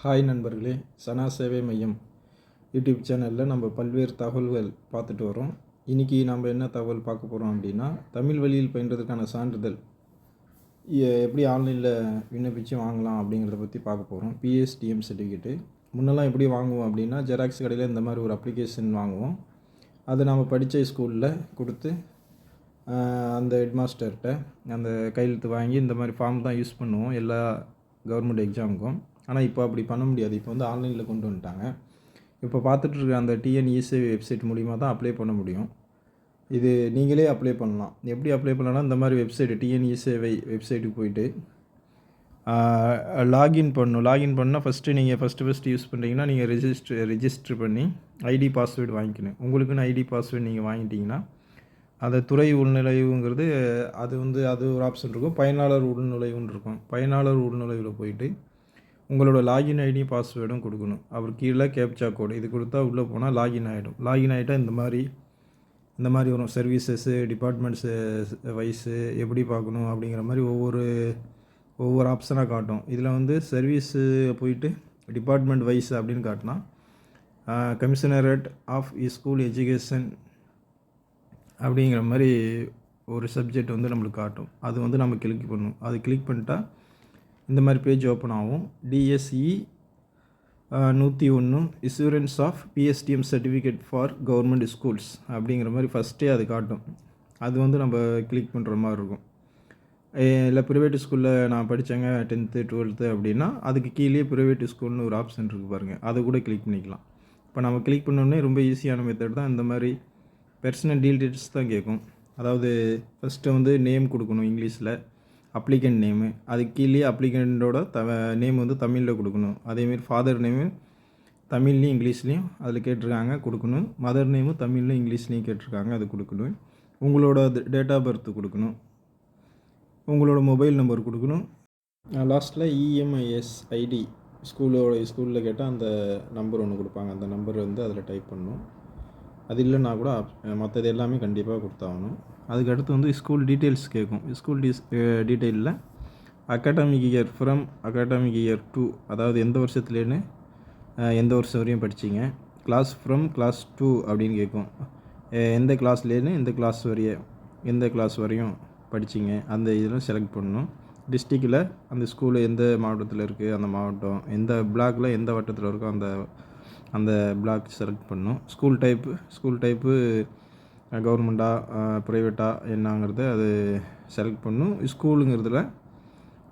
Hi நண்பர்களே சனா சேவை மையம் யூடியூப் சேனலில் நம்ம பல்வேறு தகவல்கள் பார்த்துட்டு வரோம். இன்றைக்கி நம்ம என்ன தகவல் பார்க்க போகிறோம் அப்படின்னா தமிழ் வழியில் பயின்றதுக்கான சான்றிதழ். எப்படி ஆன்லைனில் விண்ணப்பித்து வாங்கலாம் அப்படிங்கிறத பற்றி பார்க்க போகிறோம் பிஎஸ்டிஎம் சர்டிஃபிகேட்டு முன்னெல்லாம் எப்படி வாங்குவோம் அப்படின்னா ஜெராக்ஸ் கடையில் இந்த மாதிரி ஒரு அப்ளிகேஷன் வாங்குவோம். அதை நம்ம படித்த ஸ்கூலில் கொடுத்து அந்த ஹெட்மாஸ்டர்கிட்ட அந்த கையெழுத்து வாங்கி இந்த மாதிரி ஃபார்ம் தான் யூஸ் பண்ணுவோம் எல்லா கவர்மெண்ட் எக்ஸாமுக்கும் ஆனால் இப்போ அப்படி பண்ண முடியாது. இப்போ வந்து ஆன்லைனில் கொண்டு வந்துட்டாங்க. இப்போ பார்த்துட்ருக்க அந்த டிஎன்இசி வெப்சைட் மூலிமா தான் அப்ளை பண்ண முடியும். இது நீங்களே அப்ளை பண்ணலாம். எப்படி அப்ளை பண்ணலாம்னா இந்த மாதிரி வெப்சைட் டிஎன்இசேவை வெப்சைட்டுக்கு போயிட்டு லாகின் பண்ணணும். லாகின் பண்ணால் ஃபஸ்ட்டு நீங்கள் ஃபஸ்ட்டு ஃபஸ்ட்டு யூஸ் பண்ணுறீங்கன்னா நீங்கள் ரிஜிஸ்டர் ரிஜிஸ்டர் பண்ணி ஐடி பாஸ்வேர்டு வாங்கிக்கணும். உங்களுக்குன்னு ஐடி பாஸ்வேர்டு நீங்கள் வாங்கிட்டீங்கன்னா அந்த துறை உள்நுழைவுங்கிறது அது வந்து அது ஒரு ஆப்ஷன் இருக்கும். பயனாளர் உள்நுழைவுன்னு இருக்கும். பயனாளர் உள்நுழைவில் போயிட்டு உங்களோட லாகின் ஐடி பாஸ்வேர்டும் கொடுக்கணும். அவர் கீழே கேப்சா கோடு இது கொடுத்தா உள்ளே போனால் லாகின் ஆகிடும் லாகின் ஆகிட்டால் இந்த மாதிரி இந்த மாதிரி வரும். சர்வீசஸ்ஸு டிபார்ட்மெண்ட்ஸு வைஸு எப்படி பார்க்கணும் அப்படிங்கிற மாதிரி ஒவ்வொரு ஒவ்வொரு ஆப்ஷனாக காட்டும். இதில் வந்து சர்வீஸு போயிட்டு டிபார்ட்மெண்ட் வைஸ் அப்படின்னு காட்டினா கமிஷனரேட் ஆஃப் ஸ்கூல் எஜுகேஷன் அப்படிங்கிற மாதிரி ஒரு சப்ஜெக்ட் வந்து நம்மளுக்கு காட்டும். அது வந்து நம்ம கிளிக் பண்ணணும். அது கிளிக் பண்ணிட்டா இந்த மாதிரி பேஜ் ஓப்பன் ஆகும். டிஎஸ்இ நூற்றி ஒன்று insurance of PSTM certificate for government schools அப்படிங்கிற மாதிரி ஃபஸ்ட்டே அது காட்டும். அது வந்து நம்ம கிளிக் பண்ணுற மாதிரி இருக்கும். இல்லை ப்ரைவேட் ஸ்கூலில் நான் படித்தேங்க டென்த்து டுவெல்த்து அப்படின்னா அதுக்கு கீழே ப்ரைவேட் ஸ்கூல்னு ஒரு ஆப்ஷன் இருக்குது பாருங்கள் அதை கூட கிளிக் பண்ணிக்கலாம். இப்போ நம்ம கிளிக் பண்ணோடனே ரொம்ப ஈஸியான மெத்தட் தான் இந்த மாதிரி பர்சனல் டீட்டெயில்ஸ் தான் கேட்கும். அதாவது ஃபஸ்ட்டு வந்து நேம் கொடுக்கணும் இங்கிலீஷில். அப்ளிகண்ட் நேமு அதுக்கு கீழே அப்ளிகண்ட்டோட த நேம் வந்து தமிழில் கொடுக்கணும். அதேமாரி ஃபாதர் நேமு தமிழ்லேயும் இங்கிலீஷ்லேயும் அதில் கேட்டிருக்காங்க கொடுக்கணும். மதர் நேமும் தமிழ்லையும் இங்கிலீஷ்லேயும் கேட்டிருக்காங்க அது கொடுக்கணும். உங்களோட டேட் ஆஃப் பர்த் கொடுக்கணும். உங்களோட மொபைல் நம்பர் கொடுக்கணும். லாஸ்ட்டில் இஎம்ஐஎஸ் ஐடி ஸ்கூலோட ஸ்கூலில் கேட்டால் அந்த நம்பர் ஒன்று கொடுப்பாங்க. அந்த நம்பர் வந்து அதில் டைப் பண்ணணும். அது இல்லைன்னா கூட மற்றது எல்லாமே கண்டிப்பாக கொடுத்தாகணும். அதுக்கு அடுத்து வந்து ஸ்கூல் டீட்டெயில்ஸ் கேட்கும் ஸ்கூல் டீஸ் டீட்டெயிலில் academic year from academic year to அதாவது எந்த வருஷத்துலேன்னு எந்த வருஷம் வரையும் படிச்சிங்க? கிளாஸ் ஃப்ரம் கிளாஸ் டூ அப்படின்னு கேட்கும் எந்த கிளாஸ்லேருந்து எந்த கிளாஸ் வரைய எந்த கிளாஸ் வரையும் படிச்சீங்க? அந்த இதெல்லாம் செலக்ட் பண்ணணும். டிஸ்ட்ரிக்டில் அந்த ஸ்கூலு எந்த மாவட்டத்தில் இருக்குது அந்த மாவட்டம். எந்த பிளாக்கில் எந்த வட்டத்தில் இருக்கோ அந்த அந்த பிளாக் செலக்ட் பண்ணணும். ஸ்கூல் டைப்பு ஸ்கூல் டைப்பு கவர்மெண்ட்டா ப்ரைவேட்டா என்னங்கிறத அது செலக்ட் பண்ணும். ஸ்கூலுங்கிறதுல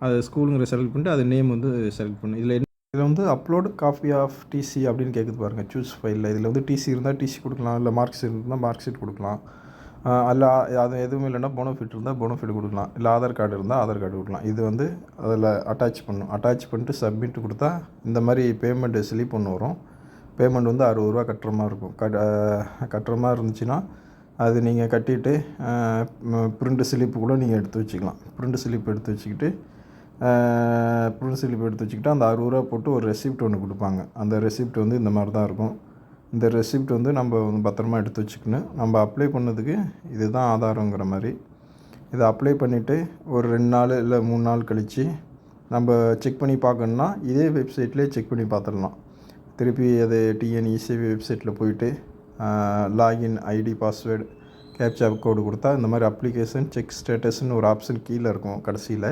அது ஸ்கூலுங்கிற செலக்ட் பண்ணிட்டு அது நேம் வந்து செலக்ட் பண்ணும். இதில் என்ன இதில் வந்து அப்லோடு காப்பி ஆஃப் டிசி அப்படின்னு கேட்குது பாருங்கள் சூஸ் ஃபைலில் இதில் வந்து டிசி இருந்தால் டிசி கொடுக்கலாம். இல்லை மார்க் ஷீட் இருந்தால் மார்க் ஷீட் கொடுக்கலாம். அல்ல அது எதுவுமே இல்லைன்னா போனோஃபிட் இருந்தால் போனோஃபிட் கொடுக்கலாம். இல்லை ஆதார் கார்டு இருந்தால் ஆதார் கார்டு கொடுக்கலாம். இது வந்து அதில் அட்டாச் பண்ணும். அட்டாச் பண்ணிட்டு சப்மிட் கொடுத்தா இந்த மாதிரி பேமெண்ட் ஸ்லிப் ஒன்று வரும். பேமெண்ட் வந்து அறுபது ரூபா கட்டுற மாதிரி இருக்கும். கட் கட்டுற மாதிரி இருந்துச்சுன்னா அது நீங்கள் கட்டிட்டு பிரிண்ட் ஸ்லிப்பு கூட நீங்கள் எடுத்து வச்சுக்கலாம். பிரிண்ட் ஸ்லிப் எடுத்து வச்சுக்கிட்டு பிரிண்ட் ஸ்லிப் எடுத்து வச்சுக்கிட்டு அந்த அறுபது ரூபா போட்டு ஒரு ரெசிப்ட் ஒன்று கொடுப்பாங்க. அந்த ரெசிப்ட் வந்து இந்த மாதிரி தான் இருக்கும். இந்த ரெசிப்ட் வந்து நம்ம வந்து பத்திரமா எடுத்து வச்சுக்கணும். நம்ம அப்ளை பண்ணதுக்கு இதுதான் ஆதாரங்கிற மாதிரி. இதை அப்ளை பண்ணிவிட்டு ஒரு ரெண்டு நாள் இல்லை மூணு நாள் கழித்து நம்ம செக் பண்ணி பார்க்கணுன்னா இதே வெப்சைட்லேயே செக் பண்ணி பார்த்துடலாம். திருப்பி அது டிஎன்இசிபி வெப்சைட்டில் போயிட்டு login ID password captcha code கொடுத்தா இந்த மாதிரி அப்ளிகேஷன் செக் ஸ்டேட்டஸ்னு ஒரு ஆப்ஷன் கீழே இருக்கும் கடைசியில்.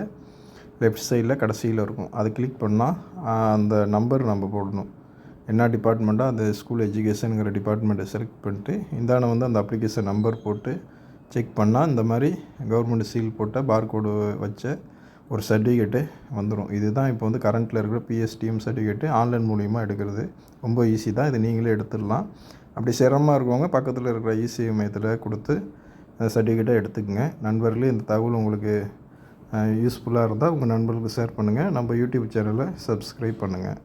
லெஃப்ட் சைடில் கடைசியில் இருக்கும். அது கிளிக் பண்ணால் அந்த நம்பர் நம்ம போடணும். என்ன டிபார்ட்மெண்ட்டோ அந்த ஸ்கூல் எஜுகேஷனுங்கிற டிபார்ட்மெண்ட்டை செலக்ட் பண்ணிட்டு இந்தான வந்து அந்த அப்ளிகேஷன் நம்பர் போட்டு செக் பண்ணால் இந்த மாதிரி கவர்மெண்ட் சீல் போட்ட பார்கோடு வச்ச ஒரு சர்டிஃபிகேட்டு வந்துடும் இதுதான் இப்போ வந்து கரண்ட்டில் இருக்கிற பிஎஸ்டிஎம் சர்டிஃபிகேட்டு ஆன்லைன் மூலிமா எடுக்கிறது. ரொம்ப ஈஸி தான். இது நீங்களே எடுத்துடலாம். அப்படி சிரமமாக இருக்கவங்க பக்கத்தில் இருக்கிற இசிஐ மையத்தில் கொடுத்து சர்டிஃபிகேட்டை எடுத்துக்கோங்க. நண்பர்களே இந்த தகவல் உங்களுக்கு யூஸ்ஃபுல்லாக இருந்தால் உங்கள் நண்பர்களுக்கு ஷேர் பண்ணுங்கள் நம்ம யூடியூப் சேனலை சப்ஸ்கிரைப் பண்ணுங்கள்